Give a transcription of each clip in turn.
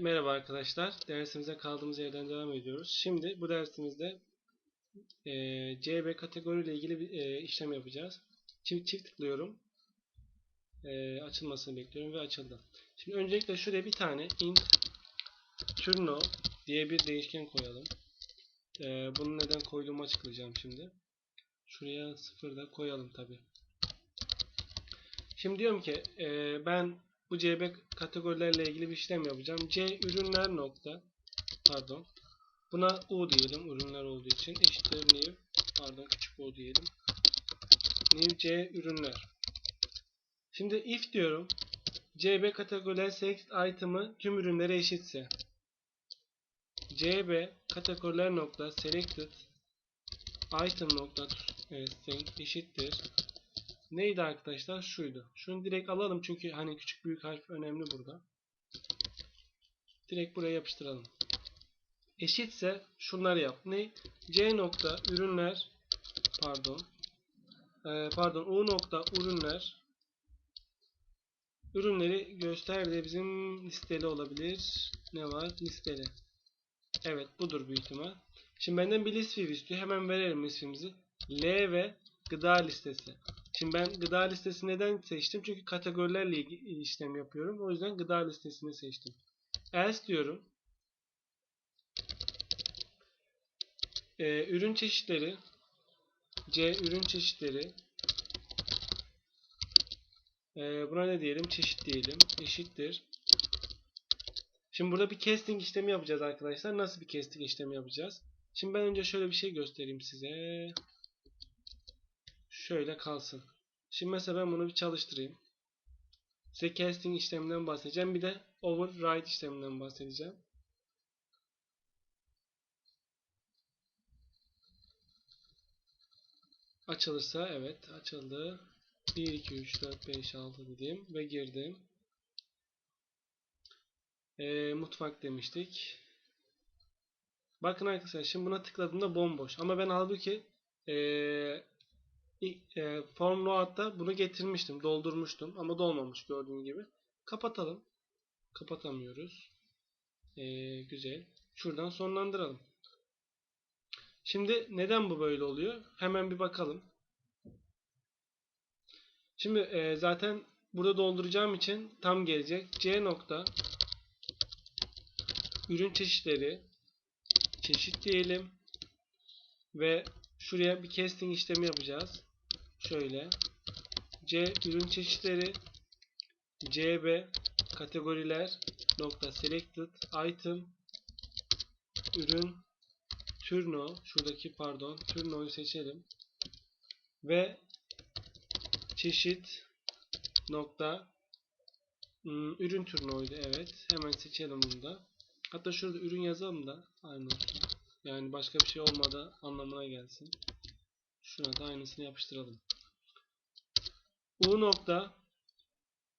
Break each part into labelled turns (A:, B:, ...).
A: Merhaba arkadaşlar. Dersimize kaldığımız yerden devam ediyoruz. Şimdi bu dersimizde e, CB kategori ile ilgili bir e, işlem yapacağız. Çift, çift tıklıyorum. E, açılmasını bekliyorum ve açıldı. Şimdi öncelikle şuraya bir tane int turno diye bir değişken koyalım. E, bunu neden koyduğumu açıklayacağım şimdi. Şuraya sıfır da koyalım tabi. Şimdi diyorum ki e, ben bu CB kategorilerle ilgili bir işlem yapacağım. C ürünler nokta pardon. Buna U diyelim ürünler olduğu için eşittir new pardon küçük U diyelim. New C ürünler. Şimdi if diyorum. CB kategoriler select item'ı tüm ürünlere eşitse CB kategoriler nokta selected item nokta e, eşittir neydi arkadaşlar? Şuydu. Şunu direkt alalım çünkü hani küçük büyük harf önemli burada. Direkt buraya yapıştıralım. Eşitse şunları yap. Ne? C nokta ürünler pardon ee, pardon U nokta ürünler ürünleri göster de bizim listeli olabilir. Ne var? Listeli. Evet budur büyük ihtimal. Şimdi benden bir list istiyor. Hemen verelim listemizi. L ve gıda listesi. Şimdi ben gıda listesi neden seçtim? Çünkü kategorilerle ilgili işlem yapıyorum. O yüzden gıda listesini seçtim. Else diyorum. Ee, ürün çeşitleri C ürün çeşitleri ee, buna ne diyelim? Çeşit diyelim. Eşittir. Şimdi burada bir casting işlemi yapacağız arkadaşlar. Nasıl bir casting işlemi yapacağız? Şimdi ben önce şöyle bir şey göstereyim size. Şöyle kalsın. Şimdi mesela ben bunu bir çalıştırayım. Size casting işleminden bahsedeceğim. Bir de override işleminden bahsedeceğim. Açılırsa evet açıldı. 1, 2, 3, 4, 5, 6 dedim ve girdim. E, mutfak demiştik. Bakın arkadaşlar şimdi buna tıkladığımda bomboş. Ama ben halbuki e, e, form load'da bunu getirmiştim. Doldurmuştum. Ama dolmamış gördüğün gibi. Kapatalım. Kapatamıyoruz. E, güzel. Şuradan sonlandıralım. Şimdi neden bu böyle oluyor? Hemen bir bakalım. Şimdi e, zaten burada dolduracağım için tam gelecek. C nokta ürün çeşitleri çeşit diyelim ve şuraya bir casting işlemi yapacağız. Şöyle. C ürün çeşitleri. CB kategoriler. Nokta selected item. Ürün turno şuradaki pardon turno'yu seçelim. Ve çeşit nokta hmm, ürün turno'ydu evet. Hemen seçelim bunu da. Hatta şurada ürün yazalım da aynı yani başka bir şey olmadı anlamına gelsin. Şuna da aynısını yapıştıralım U nokta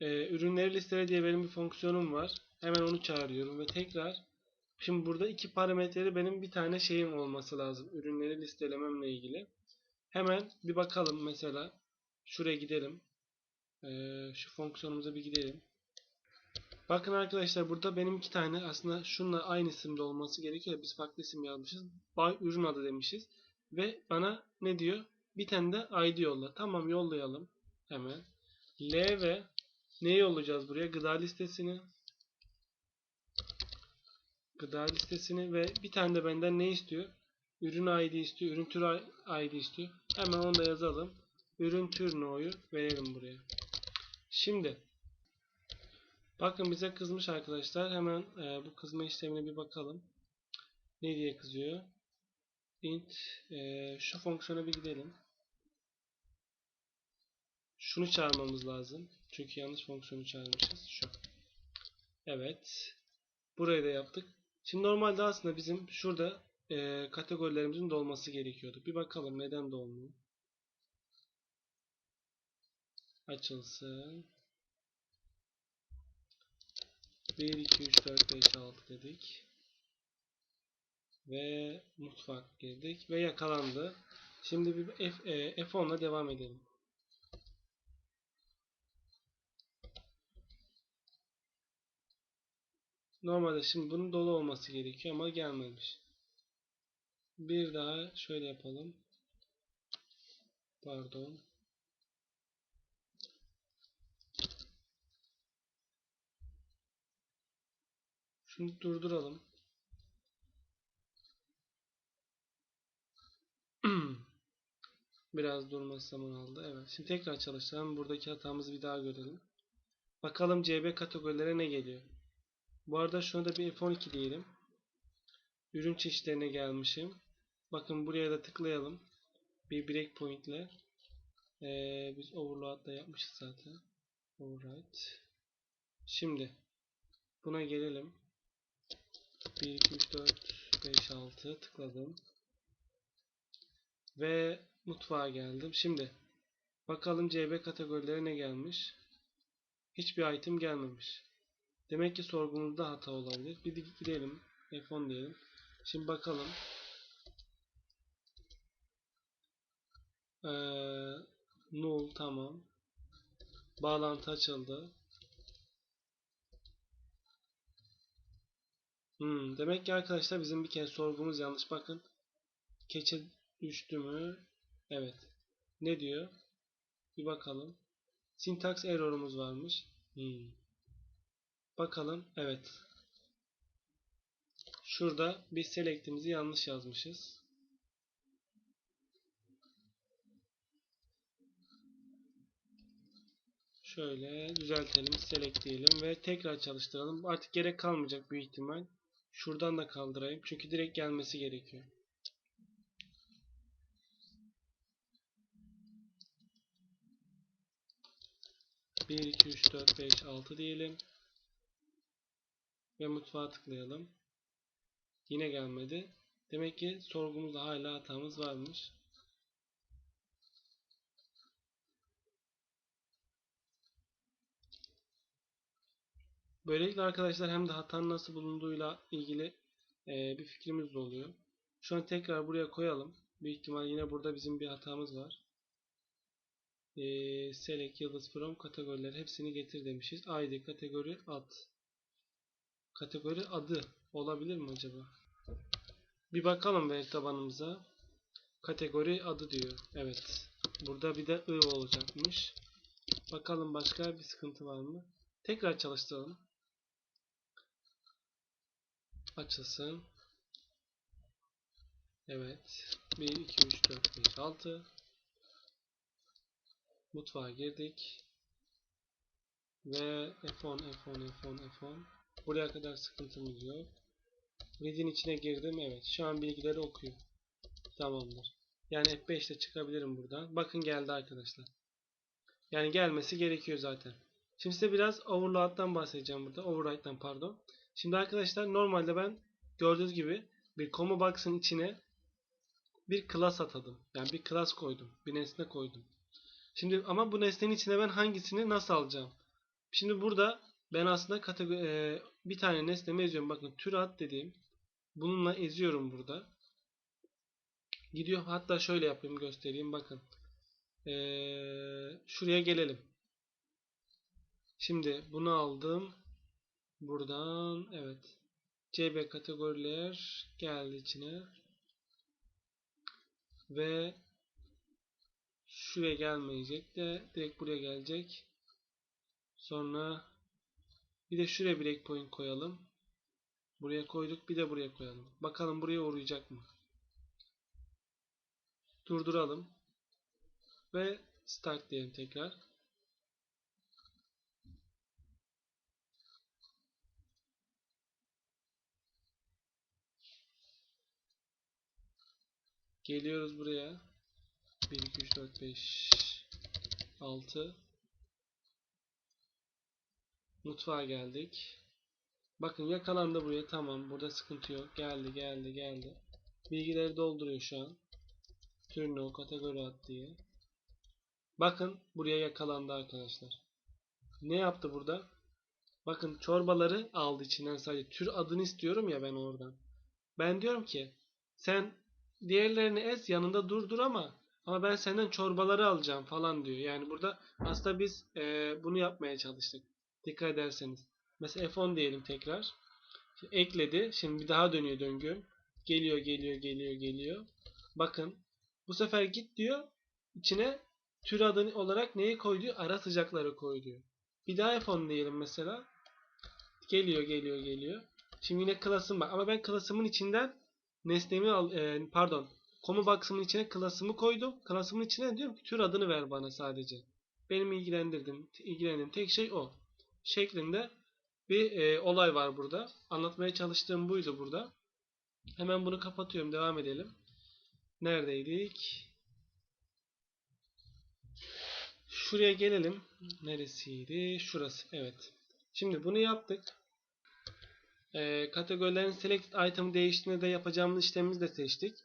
A: e, ürünleri listele diye benim bir fonksiyonum var hemen onu çağırıyorum ve tekrar şimdi burada iki parametreli benim bir tane şeyim olması lazım ürünleri listelememle ilgili hemen bir bakalım mesela Şuraya gidelim. Ee, şu fonksiyonumuza bir gidelim. Bakın arkadaşlar burada benim iki tane aslında şunla aynı isimde olması gerekiyor. Biz farklı isim yazmışız. Bay ürün adı demişiz. Ve bana ne diyor? Bir tane de ID yolla. Tamam yollayalım. Hemen. L ve ne yollayacağız buraya? Gıda listesini. Gıda listesini ve bir tane de benden ne istiyor? Ürün ID istiyor. Ürün tür ID istiyor. Hemen onu da yazalım ürün tür no'yu verelim buraya. Şimdi bakın bize kızmış arkadaşlar. Hemen e, bu kızma işlemine bir bakalım. Ne diye kızıyor? int e, şu fonksiyona bir gidelim. Şunu çağırmamız lazım. Çünkü yanlış fonksiyonu çağırmışız. Şu. Evet. Burayı da yaptık. Şimdi normalde aslında bizim şurada e, kategorilerimizin dolması gerekiyordu. Bir bakalım neden dolmuyor. açılsın. 1, 2, 3, 4, 5, 6 dedik. Ve mutfak girdik ve yakalandı. Şimdi bir F, e, F10'la devam edelim. Normalde şimdi bunun dolu olması gerekiyor ama gelmemiş. Bir daha şöyle yapalım. Pardon. Şunu durduralım. Biraz durması zaman aldı. Evet. Şimdi tekrar çalıştıralım. Buradaki hatamızı bir daha görelim. Bakalım CB kategorilere ne geliyor. Bu arada şuna da bir F12 diyelim. Ürün çeşitlerine gelmişim. Bakın buraya da tıklayalım. Bir breakpoint ile. Ee, biz overload da yapmışız zaten. Override. Şimdi buna gelelim. 1, 2, 3, 4, 5, 6 tıkladım. Ve mutfağa geldim. Şimdi bakalım CB kategorileri ne gelmiş. Hiçbir item gelmemiş. Demek ki sorgumuzda hata olabilir. Bir de gidelim. F10 diyelim. Şimdi bakalım. Ee, null tamam. Bağlantı açıldı. Hmm, demek ki arkadaşlar bizim bir kere sorgumuz yanlış. Bakın. Keçe düştü mü? Evet. Ne diyor? Bir bakalım. Syntax error'umuz varmış. Hmm. Bakalım. Evet. Şurada bir select'imizi yanlış yazmışız. Şöyle düzeltelim. Select diyelim ve tekrar çalıştıralım. Artık gerek kalmayacak büyük ihtimal. Şuradan da kaldırayım. Çünkü direkt gelmesi gerekiyor. Bir, iki, üç, dört, beş, altı diyelim. Ve mutfağa tıklayalım. Yine gelmedi. Demek ki sorgumuzda hala hatamız varmış. Böylelikle arkadaşlar hem de hatanın nasıl bulunduğuyla ilgili e, bir fikrimiz de oluyor. Şu an tekrar buraya koyalım. Büyük ihtimal yine burada bizim bir hatamız var. E, select yıldız from kategoriler hepsini getir demişiz. ID kategori ad. Kategori adı olabilir mi acaba? Bir bakalım veri tabanımıza. Kategori adı diyor. Evet. Burada bir de I olacakmış. Bakalım başka bir sıkıntı var mı? Tekrar çalıştıralım. Açılsın. Evet. 1, 2, 3, 4, 5, 6. Mutfağa girdik. Ve F10, F10, F10, F10. Buraya kadar sıkıntımız yok. Read'in içine girdim. Evet. Şu an bilgileri okuyor. Tamamdır. Yani F5 ile çıkabilirim buradan. Bakın geldi arkadaşlar. Yani gelmesi gerekiyor zaten. Şimdi size biraz overload'dan bahsedeceğim burada. Override'dan pardon. Şimdi arkadaşlar normalde ben gördüğünüz gibi bir combo box'ın içine bir class atadım. Yani bir class koydum. Bir nesne koydum. Şimdi ama bu nesnenin içine ben hangisini nasıl alacağım? Şimdi burada ben aslında kategori, e, bir tane nesnemi eziyorum. Bakın tür ad dediğim. Bununla eziyorum burada. Gidiyor. Hatta şöyle yapayım göstereyim. Bakın. E, şuraya gelelim. Şimdi bunu aldım. Buradan evet. CB kategoriler geldi içine. Ve şuraya gelmeyecek de direkt buraya gelecek. Sonra bir de şuraya breakpoint koyalım. Buraya koyduk. Bir de buraya koyalım. Bakalım buraya uğrayacak mı? Durduralım. Ve start diyelim tekrar. Geliyoruz buraya. 1, 2, 3, 4, 5, 6. Mutfağa geldik. Bakın yakalandı buraya. Tamam. Burada sıkıntı yok. Geldi geldi geldi. Bilgileri dolduruyor şu an. Tür no kategori at diye. Bakın buraya yakalandı arkadaşlar. Ne yaptı burada? Bakın çorbaları aldı içinden sadece. Tür adını istiyorum ya ben oradan. Ben diyorum ki sen diğerlerini ez yanında durdur ama ama ben senden çorbaları alacağım falan diyor. Yani burada aslında biz e, bunu yapmaya çalıştık. Dikkat ederseniz. Mesela F10 diyelim tekrar. Şimdi ekledi. Şimdi bir daha dönüyor döngü. Geliyor, geliyor, geliyor, geliyor. Bakın. Bu sefer git diyor. İçine tür adı olarak neyi koy? Ara sıcakları koy. Bir daha F10 diyelim mesela. Geliyor, geliyor, geliyor. Şimdi yine klasım bak. Ama ben klasımın içinden nesnemi al, e, pardon. Komu box'ımın içine klasımı koydum. Klasımın içine diyorum ki tür adını ver bana sadece. Benim ilgilendirdiğim, ilgilendiğim tek şey o. Şeklinde bir e, olay var burada. Anlatmaya çalıştığım buydu burada. Hemen bunu kapatıyorum. Devam edelim. Neredeydik? Şuraya gelelim. Neresiydi? Şurası. Evet. Şimdi bunu yaptık. E, kategorilerin select item değiştiğinde de yapacağımız işlemimizi de seçtik.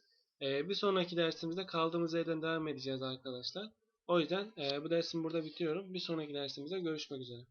A: E, bir sonraki dersimizde kaldığımız yerden devam edeceğiz arkadaşlar. O yüzden e, bu dersimi burada bitiriyorum. Bir sonraki dersimizde görüşmek üzere.